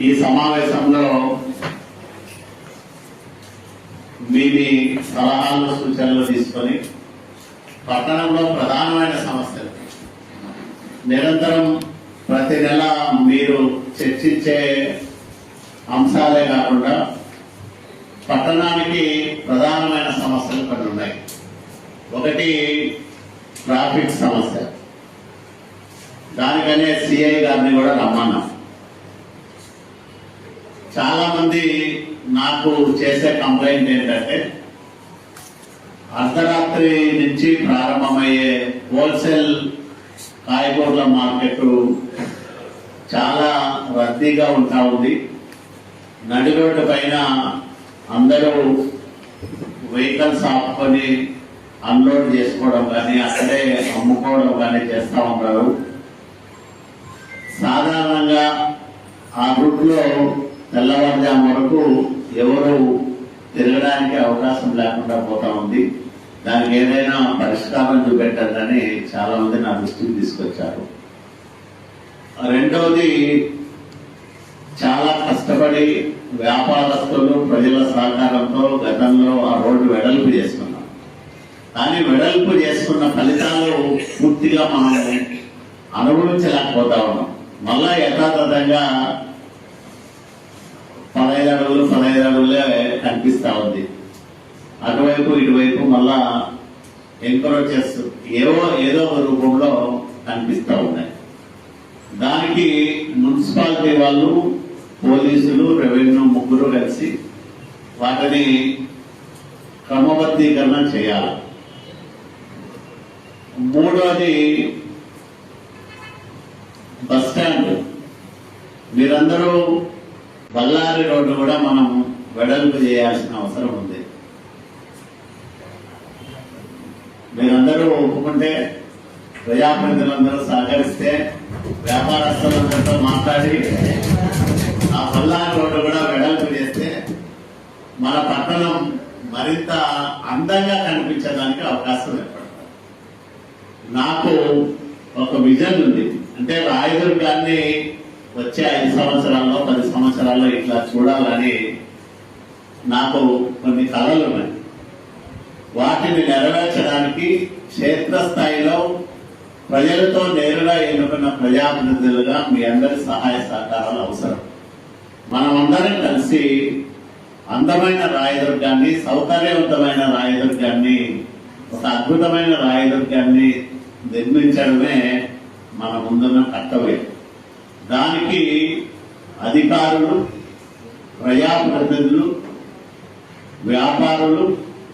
ఈ సమావేశంలో మీ సలహాలు సూచనలు తీసుకొని పట్టణంలో ప్రధానమైన సమస్యలు నిరంతరం ప్రతి నెల మీరు చర్చించే అంశాలే కాకుండా పట్టణానికి ప్రధానమైన సమస్యలు కొన్ని ఉన్నాయి. ఒకటి ట్రాఫిక్ సమస్య. దానికనే సిఐ గారిని కూడా రమ్మన్నాం. చాలా మంది నాకు చేసే కంప్లైంట్ ఏంటంటే అర్ధరాత్రి నుంచి ప్రారంభమయ్యే హోల్సేల్ కాయగూరల మార్కెట్ చాలా రద్దీగా ఉంటా ఉంది. నడి రోడ్డు పైన అందరూ వెహికల్స్ ఆపుకొని అన్లోడ్ చేసుకోవడం కానీ అక్కడే అమ్ముకోవడం కానీ చేస్తూ ఉంటారు సాధారణంగా ఆ రూట్లో తెల్లవారుజాము వరకు ఎవరు తిరగడానికి అవకాశం లేకుండా పోతా ఉంది. దానికి ఏదైనా పరిష్కారం చూపెట్టాలని చాలా మంది నా దృష్టికి తీసుకొచ్చారు. రెండవది చాలా కష్టపడి వ్యాపారస్తులు ప్రజల సహకారంతో గతంలో ఆ రోడ్డు వెడల్పు చేసుకున్నాం కానీ వెడల్పు చేసుకున్న ఫలితాలు పూర్తిగా మనం అనుభవించలేకపోతా ఉన్నాం. మళ్ళా యథాతథంగా కనిపిస్తా ఉంది. అటువైపు ఇటువైపు మళ్ళా ఎంక్రోచెస్ ఏవో ఏదో ఒక రూపంలో కనిపిస్తూ ఉన్నాయి. దానికి మున్సిపాలిటీ వాళ్ళు పోలీసులు రెవెన్యూ ముగ్గురు కలిసి వాటిని క్రమబద్ధీకరణ చేయాలి. మూడోది బస్ స్టాండ్. మీరందరూ బళ్ళారి రోడ్డు కూడా మనం వెడల్పు చేయాల్సిన అవసరం ఉంది. మీరందరూ ఒప్పుకుంటే ప్రజాప్రతినిధులందరూ సహకరిస్తే వ్యాపారస్తులందరితో మాట్లాడి ఆ బళ్ళారి రోడ్డు కూడా వెడల్పు చేస్తే మన పట్టణం మరింత అందంగా కనిపించడానికి అవకాశం ఏర్పడుతుంది. నాకు ఒక విజన్ ఉంది. అంటే రాయదుర్గాన్ని వచ్చే ఐదు సంవత్సరాల్లో పది సంవత్సరాల్లో ఇట్లా చూడాలని నాకు కొన్ని కళలు ఉన్నాయి. వాటిని నెరవేర్చడానికి క్షేత్రస్థాయిలో ప్రజలతో నేరుగా ఎన్నుకున్న ప్రజాప్రతినిధులుగా మీ అందరి సహాయ సహకారాలు అవసరం. మనమందరం కలిసి అందమైన రాయదుర్గాన్ని సౌకర్యవంతమైన రాయదుర్గాన్ని ఒక అద్భుతమైన రాయదుర్గాన్ని నిర్మించడమే మన ముందున్న కర్తవ్యం. దానికి అధికారులు ప్రజాప్రతినిధులు వ్యాపారులు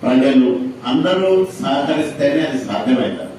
ప్రజలు అందరూ సహకరిస్తేనే అది సాధ్యమవుతుంది